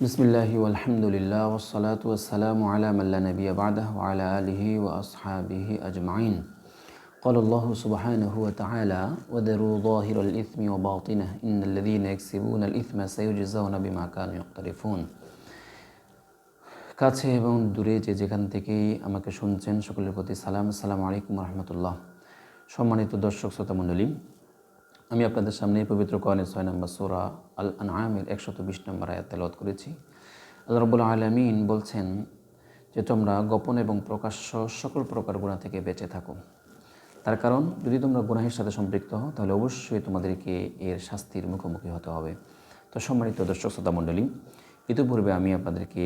بسم الله والحمد لله والصلاة والسلام على من لا نبي بعده وعلى آله وأصحابه أجمعين قال الله سبحانه وتعالى وذروا ظاهر الإثم وباطنه إن الذين يكسبون الإثم سيجزون بما كانوا يقترفون কাছে এবং দূরে যে যেখান থেকেই আমাকে শুনছেন সকলের প্রতি সালাম আসসালামু আলাইকুম রহমতুল্লাহ সম্মানিত দর্শক শ্রোতা মণ্ডলী আমি আপনাদের সামনে পবিত্র কর্ণের ছয় নম্বর সোরা আল আনআমের একশত বিশ নম্বর আয়াত তেলাওয়াত করেছি। আল্লাহ রবুল্লা আলমিন বলছেন যে, তোমরা গোপন এবং প্রকাশ্য সকল প্রকার গুণা থেকে বেঁচে থাকো। তার কারণ, যদি তোমরা গুনাহের সাথে সম্পৃক্ত হও, তাহলে অবশ্যই তোমাদেরকে এর শাস্তির মুখোমুখি হতে হবে। তো সম্মানিত দর্শক, শ্রোতা মণ্ডলী, ইতিপূর্বে আমি আপনাদেরকে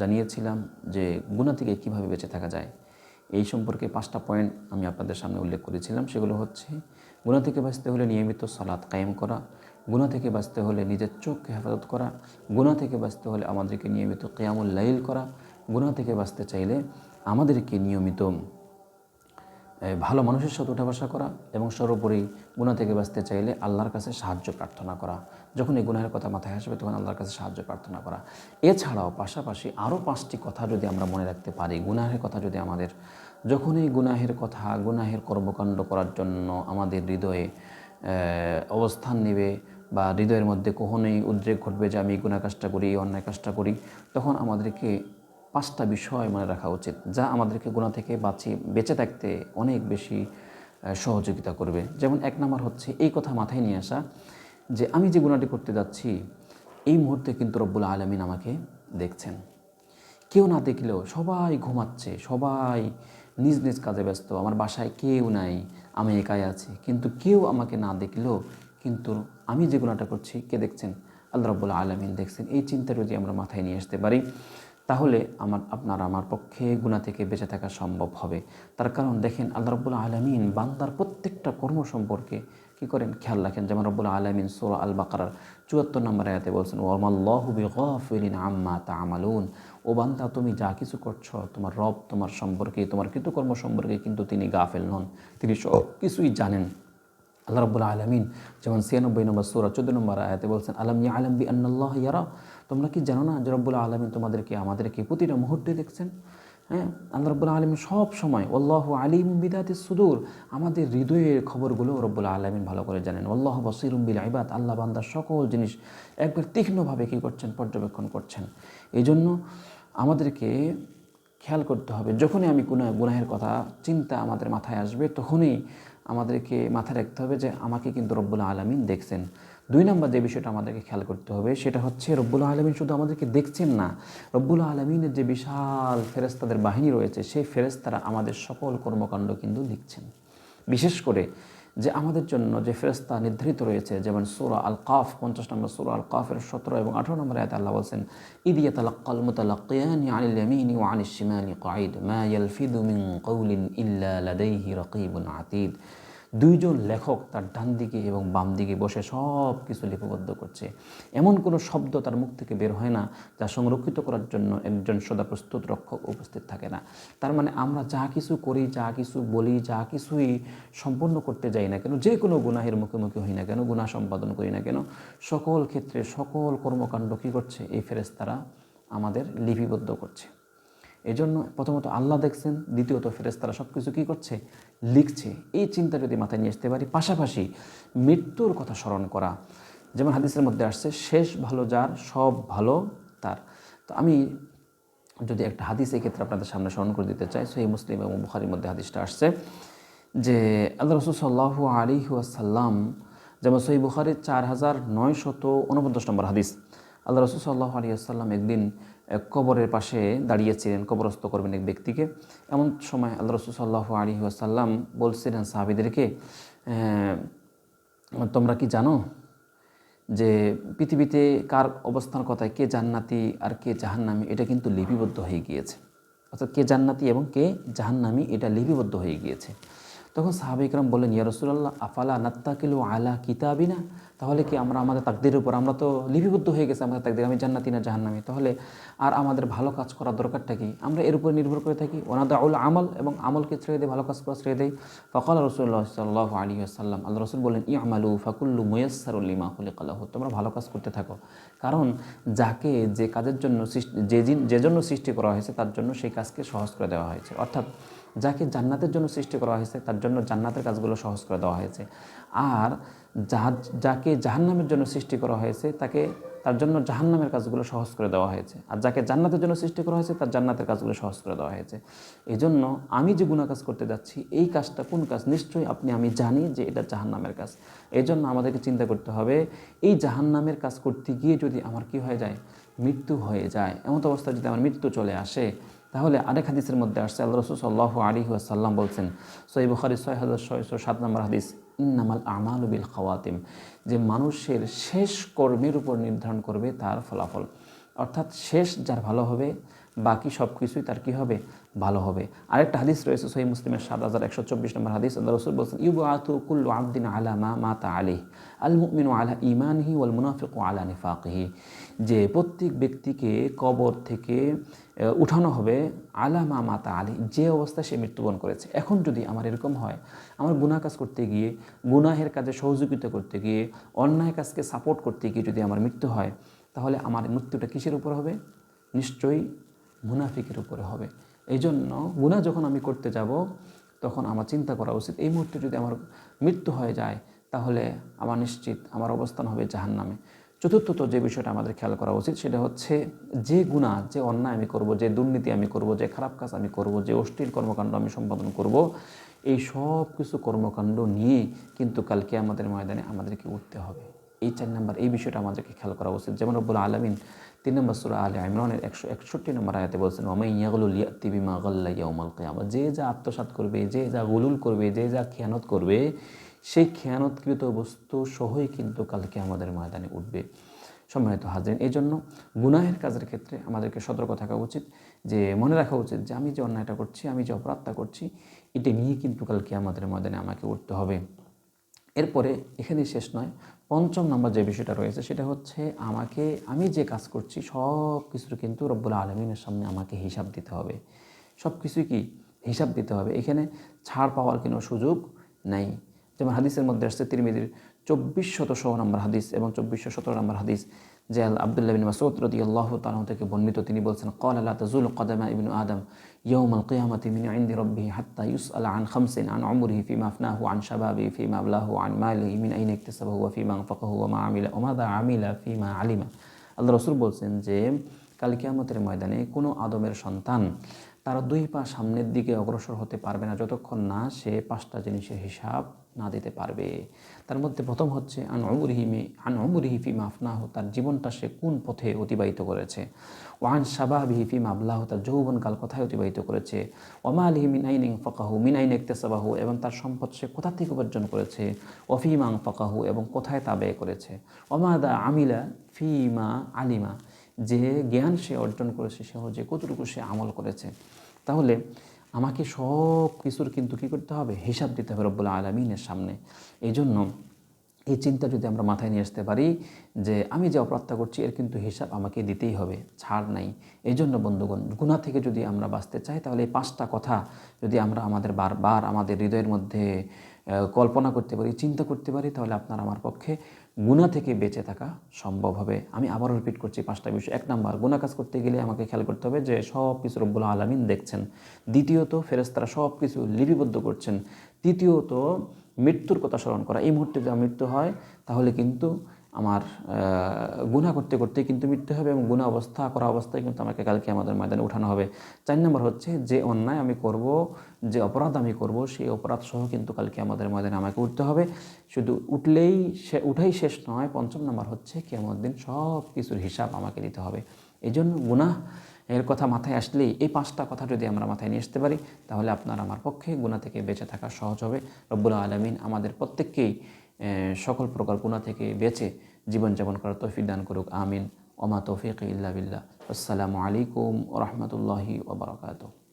জানিয়েছিলাম যে গুণা থেকে কীভাবে বেঁচে থাকা যায়। এই সম্পর্কে পাঁচটা পয়েন্ট আমি আপনাদের সামনে উল্লেখ করেছিলাম। সেগুলো হচ্ছে গুণা থেকে বাঁচতে হলে নিয়মিত সালাদ কায়েম করা গুণা থেকে বাঁচতে হলে নিজের চোখকে হেফাজত করা গুণা থেকে বাঁচতে হলে আমাদেরকে নিয়মিত কেয়ামুল লাইল করা গুণা থেকে বাঁচতে চাইলে আমাদেরকে নিয়মিত ভালো মানুষের সাথে উঠা বসা করা এবং সর্বোপরি গুণা থেকে বাঁচতে চাইলে আল্লাহর কাছে সাহায্য প্রার্থনা করা। যখন এই গুনাহের কথা মাথায় আসবে, তখন আল্লাহর কাছে সাহায্য প্রার্থনা করা। এছাড়াও পাশাপাশি আরও পাঁচটি কথা যদি আমরা মনে রাখতে পারি, গুনাহের কথা যদি আমাদের যখনই গুনাহের কথা, গুনাহের কর্মকাণ্ড করার জন্য আমাদের হৃদয়ে অবস্থান নেবে বা হৃদয়ের মধ্যে কখনোই উদ্রেক ঘটবে যে আমি গুণা কাজটা করি, এই অন্যায় কাজটা করি, তখন আমাদেরকে পাঁচটা বিষয় মনে রাখা উচিত, যা আমাদেরকে গুণা থেকে বাঁচি বেঁচে থাকতে অনেক বেশি সহযোগিতা করবে। যেমন এক নম্বর হচ্ছে, এই কথা মাথায় নিয়ে আসা যে আমি যে গুণাটি করতে যাচ্ছি, এই মুহূর্তে কিন্তু রব্বুল আলমিন আমাকে দেখছেন। কেউ না দেখলেও সবাই ঘুমাচ্ছে, সবাই নিজ নিজ কাজে ব্যস্ত, আমার বাসায় কেউ নাই, আমি একাই আছি। কিন্তু কেউ আমাকে না দেখলেও কিন্তু আমি যে গুণাটা করছি, কে দেখছেন? আল্লাহ রব্বুল্লা আলমিন দেখছেন। এই চিন্তা যদি আমরা মাথায় নিয়ে আসতে পারি তাহলে আমার, আপনার আমার পক্ষে গুণা থেকে বেঁচে থাকা সম্ভব হবে। তার কারণ দেখেন, আল্লাহ রব্বুল আলমিন বান্দার প্রত্যেকটা কর্ম সম্পর্কে কী করেন? খেয়াল রাখেন, যেমন রব্বুল আলমিন সোরা আল বাকার চুয়াত্তর নম্বর আয়াতে বলছেন ওমাল্লাহবি আম্মা তা আমালুন ও বান্দা, তুমি যা কিছু করছ, তোমার রব তোমার সম্পর্কে, তোমার কৃতকর্ম সম্পর্কে কিন্তু তিনি গাফেল নন। তিনি সব কিছুই জানেন। আল্লাহ রব্বুল আলমিন যেমন ছিয়ানব্বই নম্বর সুরা, চোদ্দ নম্বর আয়াতে বলছেন, আলম ইয়া আলম বি আন্নাল্লাহ ইয়ারা? তোমরা কি জানো না যে রব্বুল আলমিন তোমাদেরকে, আমাদেরকে প্রতিটা মুহূর্তে দেখছেন? হ্যাঁ? আল্লাহ রব্বুল আলমিন সব সময় অল্লাহ আলিম বিদাতে সুদূর আমাদের হৃদয়ের খবরগুলো রব্বুল আলমিন ভালো করে জানেন। অল্লাহ বসিরুম বিল আইবাদ আল্লাহ বান্দার সকল জিনিস একবার তীক্ষ্ণভাবে কী করছেন? পর্যবেক্ষণ করছেন। এই জন্য আমাদেরকে খেয়াল করতে হবে। যখনই আমি কোনো গুনাহের কথা, চিন্তা আমাদের মাথায় আসবে, তখনই আমাদেরকে মাথায় রাখতে হবে যে আমাকে কিন্তু রব্বুল আলমিন দেখছেন। দুই নম্বর যে বিষয়টা আমাদেরকে খেয়াল করতে হবে, সেটা হচ্ছে রব্বুল আলমিন শুধু আমাদেরকে দেখছেন না, রব্বুল আলমিনের যে বিশাল ফেরেস্তাদের বাহিনী রয়েছে, সেই ফেরেস্তারা আমাদের সকল কর্মকাণ্ড কিন্তু লিখছেন বিশেষ করে যে আমাদের জন্য যে ফেরস্তা নির্ধারিত রয়েছে, যেমন সুরা আল কাফ পঞ্চাশ নম্বর সুরা আল কাফের সতেরো এবং আঠারো নম্বর আয়তে আল্লাহ বলছেন ইদিয়া তালাক্কাল মুতালাক্কিয়ানি আনিল ইয়ামিনি ওয়া আনিশ শিমালি, কাঈদ, মা ইয়ালফিদু মিন কওলিন ইল্লা লাদাইহি রাকিবুন আতীদ। দুইজন লেখক তার ডান দিকে এবং বাম দিকে বসে সব কিছু লিপিবদ্ধ করছে। এমন কোনো শব্দ তার মুখ থেকে বের হয় না, যা সংরক্ষিত করার জন্য একজন সদা প্রস্তুত রক্ষক উপস্থিত থাকে না। তার মানে আমরা যা কিছু করি, যা কিছু বলি, যা কিছুই সম্পন্ন করতে যাই না কেন, যে কোনো গুনাহের মুখোমুখি হই না কেন, গুনাহ সম্পাদন করি না কেন, সকল ক্ষেত্রে সকল কর্মকাণ্ড কী করছে? এই ফেরেস্তারা আমাদের লিপিবদ্ধ করছে। এই জন্য প্রথমত আল্লাহ দেখছেন, দ্বিতীয়ত ফেরেস্তারা সব কিছু কী করছে? লিখছে। এই চিন্তা যদি মাথায় নিয়ে আসতে পারি, পাশাপাশি মৃত্যুর কথা স্মরণ করা। যেমন হাদিসের মধ্যে আসছে, শেষ ভালো যার, সব ভালো তার। তো আমি যদি একটা হাদিস ক্ষেত্রে আপনাদের সামনে স্মরণ করে দিতে চাই সেই মুসলিম এবং বুখারির মধ্যে হাদিসটা আসছে, যে আল্লাহ রসুল সাল্লাহ আলী আসাল্লাম যেমন সহি বুখারির চার হাজার নয়শত উনপঞ্চাশ নম্বর হাদিস আল্লাহ রসুল সাল্লাহ আলী আসাল্লাম একদিন কবরের পাশে দাঁড়িয়েছিলেন, কবরস্থ করবেন এক ব্যক্তিকে। এমন সময় আল্লাহ রসুল সাল্লাহ আলী আসাল্লাম বলছিলেন সাহাবিদেরকে তোমরা কি জানো যে পৃথিবীতে কার অবস্থান কথায় কে জান্নাতি আর কে জাহান্নামি, এটা কিন্তু লিপিবদ্ধ হয়ে গিয়েছে। অর্থাৎ কে জান্নাতি এবং কে জাহান্নামি, এটা লিপিবদ্ধ হয়ে গিয়েছে। তখন সাহাবিকরাম বললেন, ইয়া রসুল্লাহ আফালা নাত্তাকিলু আলা কিতাবিনা? তাহলে কি আমরা আমাদের তাকদির উপর, আমরা তো লিপিবদ্ধ হয়ে গেছে আমাদের তাকদির, আমি জান্নাতি না জাহান্নামি। তাহলে আর আমাদের ভালো কাজ করার দরকারটা কি? আমরা এর উপর নির্ভর করে থাকি। ওনাদাউল আমল এবং আমলকে ছেড়ে দেয় ভালো কাজ করা ছেড়ে দেয় ফকাল রসুল্লাহ সাল্লাহ আলী আসাল্লাম আল্লাহ রসুল বলেন ই আমালু ফাকুল্লু ময়াসারুল্লিমা হলি কাল্লাহ তোমরা ভালো কাজ করতে থাকো। কারণ যাকে যে কাজের জন্য যে যে জন্য সৃষ্টি করা হয়েছে, তার জন্য সেই কাজকে সহজ করে দেওয়া হয়েছে। অর্থাৎ যাকে জান্নাতের জন্য সৃষ্টি করা হয়েছে, তার জন্য জান্নাতের কাজগুলো সহজ করে দেওয়া হয়েছে। আর যা যাকে জাহান্নামের জন্য সৃষ্টি করা হয়েছে, তাকে, তার জন্য জাহান্নামের কাজগুলো সহজ করে দেওয়া হয়েছে। আর যাকে জান্নাতের জন্য সৃষ্টি করা হয়েছে, তার জান্নাতের কাজগুলো সহজ করে দেওয়া হয়েছে। এই জন্য আমি যে গুণা কাজ করতে যাচ্ছি, এই কাজটা কোন কাজ? নিশ্চয়ই আপনি, আমি জানি যে এটা জাহান্নামের কাজ। এই জন্য আমাদেরকে চিন্তা করতে হবে, এই জাহান্নামের কাজ করতে গিয়ে যদি আমার কি হয়ে যায়? মৃত্যু হয়ে যায়। এমন অবস্থায় যদি আমার মৃত্যু চলে আসে, তাহলে আরেক হাদিসের মধ্যে আসছে, আল্লাহ রসুল সাল্লাহ আলী সাল্লাম বলছেন সই বুখারি ছয় হাজার ছয়শো সাত নম্বর হাদিস। ইন্নামাল আমাল বিল খাওয়াতিম। যে মানুষের শেষ কর্মের উপর নির্ধারণ করবে, তার ফলাফল। অর্থাৎ শেষ যার ভালো হবে বাকি সব কিছুই তার কী হবে? ভালো হবে। আরেকটা হাদিস রয়েছে সহি মুসলিমের সাত হাজার একশো চব্বিশ নম্বর হাদিস। আল্লাহ রসুল বলছেন ইউবু আতু কুল্লু আবদিন আলা মা মাতা আলিহ আল মুমিনু আলা ইমানহি ওয়াল মুনাফিকু আলা নিফাকহি। যে প্রত্যেক ব্যক্তিকে কবর থেকে উঠানো হবে আলা মা মাতা আলী যে অবস্থায় সে মৃত্যুবরণ করেছে। এখন যদি আমার এরকম হয়, আমার গুনাহ কাজ করতে গিয়ে, গুনাহের কাজে সহযোগিতা করতে গিয়ে, অন্যায় কাজকে সাপোর্ট করতে গিয়ে যদি আমার মৃত্যু হয়, তাহলে আমার মৃত্যুটা কিসের উপর হবে? নিশ্চয়ই মুনাফিকের উপরে হবে। এই জন্য গুনাহ যখন আমি করতে যাব, তখন আমার চিন্তা করা উচিত, এই মুহূর্তে যদি আমার মৃত্যু হয়ে যায়, তাহলে আমার নিশ্চিত আমার অবস্থান হবে জাহান্নামে। চতুর্থত যে বিষয়টা আমাদের খেয়াল করা উচিত, সেটা হচ্ছে যে গুণা যে অন্যায় আমি করব, যে দুর্নীতি আমি করব, যে খারাপ কাজ আমি করব, যে অশ্লীল কর্মকাণ্ড আমি সম্পাদন করব, এই সব কিছু কর্মকাণ্ড নিয়ে কিন্তু কালকে আমাদের ময়দানে আমাদেরকে উঠতে হবে। এই চার নম্বর, এই বিষয়টা আমাদেরকে খেয়াল করা উচিত। যেমন রব্বুল আলমিন তিন নম্বর সুরা আলী ইমরানের একশো একষট্টি নম্বর আয়াতে বলছেন ওমাই ইয়াগুলুল ইয়াতি বিমা গাল্লা ইয়াউমাল কিয়ামা যে যা আত্মসাৎ করবে, যে যা গুলুল করবে, যে যা খেয়ানত করবে, সেই খেয়ানতকৃত বস্তু সহই কিন্তু কালকে আমাদের ময়দানে উঠবে। সম্মানিত হাজরিন এই জন্য গুনাহের কাজের ক্ষেত্রে আমাদেরকে সতর্ক থাকা উচিত। যে মনে রাখা উচিত যে আমি যে অন্যায়টা করছি, আমি যে অপরাধটা করছি, এটা নিয়ে কিন্তু কালকে আমাদের ময়দানে আমাকে উঠতে হবে। এরপরে এখানে শেষ নয়, পঞ্চম নম্বর যে বিষয়টা রয়েছে সেটা হচ্ছে আমাকে, আমি যে কাজ করছি সব কিছুর কিন্তু রব্বুল আলমিনের সামনে আমাকে হিসাব দিতে হবে। সব কিছুই কি? হিসাব দিতে হবে। এখানে ছাড় পাওয়ার কোনো সুযোগ নেই। যেমন হাদিসের মধ্যে আসছে তিরমিদির চব্বিশ শত নম্বর হাদিস এবং চব্বিশশো সতেরো নম্বর হাদিস। যে আবদুল্লাহ বিন মাসুদ রদি আল্লাহ তালাহ থেকে বর্ণিত, তিনি বলছেন কল আল্লাহ তাজুল কদমা ইবিন আদম ইয়ৌমাল কিয়ামতি মিন আইন্দি রব্বি হাত্তা ইউস আল্লাহ আন খামসিন আন অমরি ফিমা আফনাহু আন শাবাবি ফিমা আবলাহ আন মাইল ইমিন আইন ইকতিসাবাহু ওয়া ফিমা আনফাকাহু ওয়া মা আমিলা ওমাদা আমিলা ফিমা আলিমা। আল্লাহ রসুল বলছেন যে, কাল কিয়ামতের ময়দানে কোনো আদমের সন্তান তারা দুই পা সামনের দিকে অগ্রসর হতে পারবে না, যতক্ষণ না সে পাঁচটা জিনিসের হিসাব না দিতে পারবে। তার মধ্যে প্রথম হচ্ছে আন অমুরহিমি আন অমুরহি ফি মাফনাহ তার জীবনটা সে কোন পথে অতিবাহিত করেছে? ওয়ান সাবাহিহি ফি মাবলাহ তার যৌবনকাল কোথায় অতিবাহিত করেছে? ওমা আলিহি মিন আইনিং ফকাহু মিন আইন একতেসাবাহু এবং তার সম্পদ সে কোথা থেকে উপার্জন করেছে? ওফিমাং ফকাহু এবং কোথায় তা ব্যয় করেছে? ওমাদা আমিলা ফিমা আলিমা যে জ্ঞান সে অর্জন করেছে, সে যে কতটুকু সে আমল করেছে। তাহলে আমাকে সব কিছুর কিন্তু কী করতে হবে? হিসাব দিতে হবে রব্বুল আলমিনের সামনে। এই জন্য এই চিন্তা যদি আমরা মাথায় নিয়ে আসতে পারি যে আমি যে অপরাধটা করছি, এর কিন্তু হিসাব আমাকে দিতেই হবে, ছাড় নাই। এই জন্য বন্ধুগণ গুণা থেকে যদি আমরা বাঁচতে চাই, তাহলে এই পাঁচটা কথা যদি আমরা আমাদের বারবার আমাদের হৃদয়ের মধ্যে কল্পনা করতে পারি, চিন্তা করতে পারি, তাহলে আপনার আমার পক্ষে গুণা থেকে বেঁচে থাকা সম্ভব হবে। আমি আবারও রিপিট করছি পাঁচটা বিষয়। এক নাম্বার গুণা কাজ করতে গেলে আমাকে খেয়াল করতে হবে যে সব কিছু রব্বুল আলমিন দেখছেন। দ্বিতীয়ত ফেরেস্তারা সব কিছু লিপিবদ্ধ করছেন। তৃতীয়ত, মৃত্যুর কথা স্মরণ করা। এই মুহূর্তে যদি মৃত্যু হয়, তাহলে কিন্তু আমার গুণা করতে করতে কিন্তু মৃত্যু হবে এবং গুণা অবস্থা, করা অবস্থায় কিন্তু আমাকে কালকে আমাদের ময়দানে উঠানো হবে। চার নম্বর হচ্ছে যে অন্যায় আমি করব, যে অপরাধ আমি করব, সেই অপরাধ সহ কিন্তু কালকে আমাদের ময়দানে আমাকে উঠতে হবে। শুধু উঠলেই সে, উঠেই শেষ নয়, পঞ্চম নম্বর হচ্ছে কি আমার দিন সব কিছুর হিসাব আমাকে দিতে হবে। এই জন্য গুনাহ এর কথা মাথায় আসলেই এই পাঁচটা কথা যদি আমরা মাথায় নিয়ে আসতে পারি, তাহলে আপনার আমার পক্ষে গুণা থেকে বেঁচে থাকা সহজ হবে। রব্বুল আলমিন আমাদের প্রত্যেককেই সকল প্রকার গুণা থেকে বেঁচে জীবনযাপন করার তৌফিক দান করুক, আমিন। ওমা তৌফিক ইল্লা বিল্লাহ। আসসালামু আলাইকুম রহমতুল্লাহি ওবরাকাতুহ